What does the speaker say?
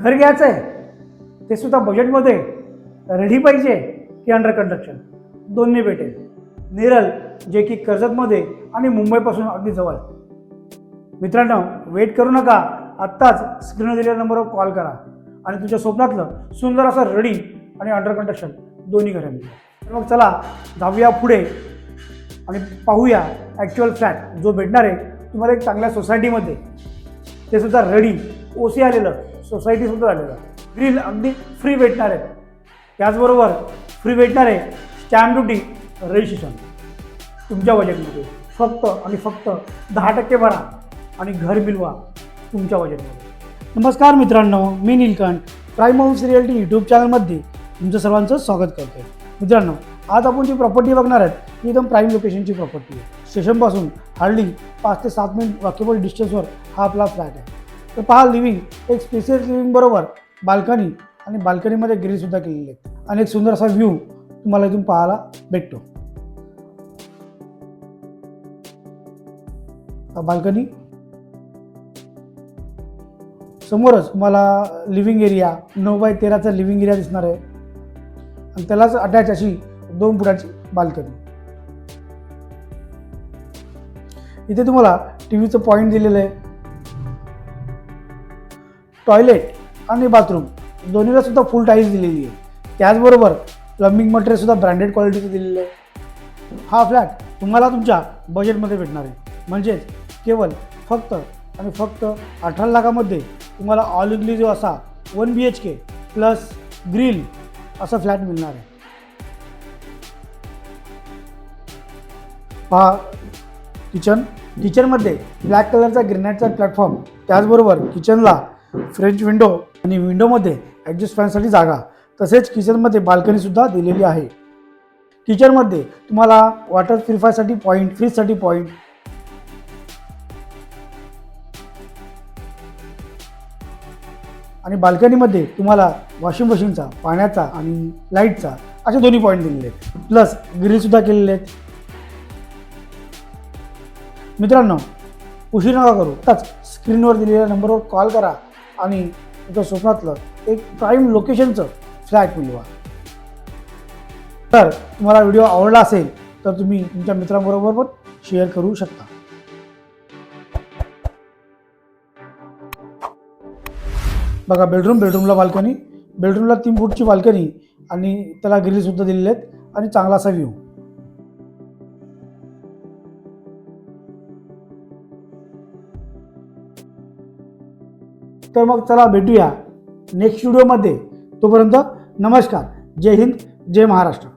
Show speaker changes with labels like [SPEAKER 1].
[SPEAKER 1] घर घ्यायचं आहे. ते सुद्धा बजेटमध्ये रेडी पाहिजे की अंडर कंस्ट्रक्शन दोन्ही भेटेल. नेरल जे की कर्जतमध्ये आणि मुंबईपासून अगदी जवळ. मित्रांनो वेट करू नका. आत्ताच स्क्रीनवर दिलेल्या नंबरवर कॉल करा. आणि तुमच्या स्वप्नातलं सुंदर असं रेडी आणि अंडर कंस्ट्रक्शन दोन्ही घरं तर मग चला जाऊया पुढे आणि पाहूया ॲक्च्युअल फ्लॅट जो भेटणार आहे तुम्हाला एक चांगल्या सोसायटीमध्ये ते सुद्धा रेडी ओ सी आलेलं सोसायटीसुद्धा आलेलं ग्रिल अगदी फ्री भेटणार. आहे त्याचबरोबर फ्री भेटणार आहे स्टॅम्प ड्युटी रजिस्ट्रेशन तुमच्या बजेटमध्ये फक्त आणि फक्त दहा टक्के भरा आणि घर मिळवा तुमच्या बजेटमध्ये नमस्कार मित्रांनो मी Neelkanth Prime House Realty YouTube चॅनलमध्ये तुमचं सर्वांचं स्वागत करतो मित्रांनो आज आपण जी प्रॉपर्टी बघणार आहेत ती एकदम प्राईम लोकेशनची प्रॉपर्टी आहे. स्टेशनपासून हार्डली पाच ते सात मिनिट वॉकेबल डिस्टन्सवर हा आपला फ्लॅट आहे. तर पहा लिव्हिंग एक स्पेसियल लिव्हिंग बरोबर बाल्कनी आणि बाल्कनीमध्ये ग्रीलसुद्धा केलेली आहेत. आणि एक सुंदर असा व्ह्यू तुम्हाला इथून पाहायला भेटतो. बाल्कनी समोरच तुम्हाला लिव्हिंग एरिया नऊ बाय तेराचा लिव्हिंग एरिया दिसणार आहे. आणि त्यालाच अटॅच अशी दोन फुटाची बाल्कनी इथे तुम्हाला टी व्हीचं पॉईंट दिलेलं आहे. टॉयलेट आणि बाथरूम दोन्हीला सुद्धा फुल टाईल्स दिलेली आहे. त्याचबरोबर प्लंबिंग मटेरियल सुद्धा ब्रँडेड क्वालिटीचं दिलेलं आहे. हा फ्लॅट तुम्हाला तुमच्या बजेटमध्ये भेटणार आहे. म्हणजेच केवळ फक्त आणि फक्त अठरा लाखामध्ये तुम्हाला ऑल इन्क्लुझिव्ह असा one B H K plus grill असा फ्लॅट मिळणार आहे. पहा किचन किचनमध्ये ब्लॅक कलरचा ग्रेनाईटचा प्लॅटफॉर्म त्याचबरोबर किचनला फ्रेंच विंडो आणि विंडोमध्ये ॲडजस्ट फॅनसाठी जागा. तसेच किचनमध्ये बाल्कनीसुद्धा दिलेली आहे. किचनमध्ये तुम्हाला वॉटर प्युरिफायसाठी पॉईंट फ्रीजसाठी पॉईंट आणि बाल्कनीमध्ये तुम्हाला वॉशिंग मशीनचा पाण्याचा आणि लाईटचा असे दोन्ही पॉईंट दिलेले आहेत. प्लस ग्रिलसुद्धा केलेले आहेत. मित्रांनो उशीर नका करू. आताच स्क्रीनवर दिलेल्या नंबरवर कॉल करा. आणि तुमच्या स्वप्नातलं एक प्राईम लोकेशनचं फ्लॅट मिळवा तर तुम्हाला व्हिडिओ आवडला असेल तर तुम्ही तुमच्या मित्रांबरोबर पण शेअर करू शकता. बघा बेडरूम बेडरूमला बाल्कनी बेडरूमला तीन फूटची बाल्कनी आणि त्याला ग्रिलसुद्धा दिलेले आहेत आणि चांगला असा व्ह्यू तर मग चला भेटूया नेक्स्ट व्हिडिओमध्ये तोपर्यंत नमस्कार. जय हिंद जय महाराष्ट्र.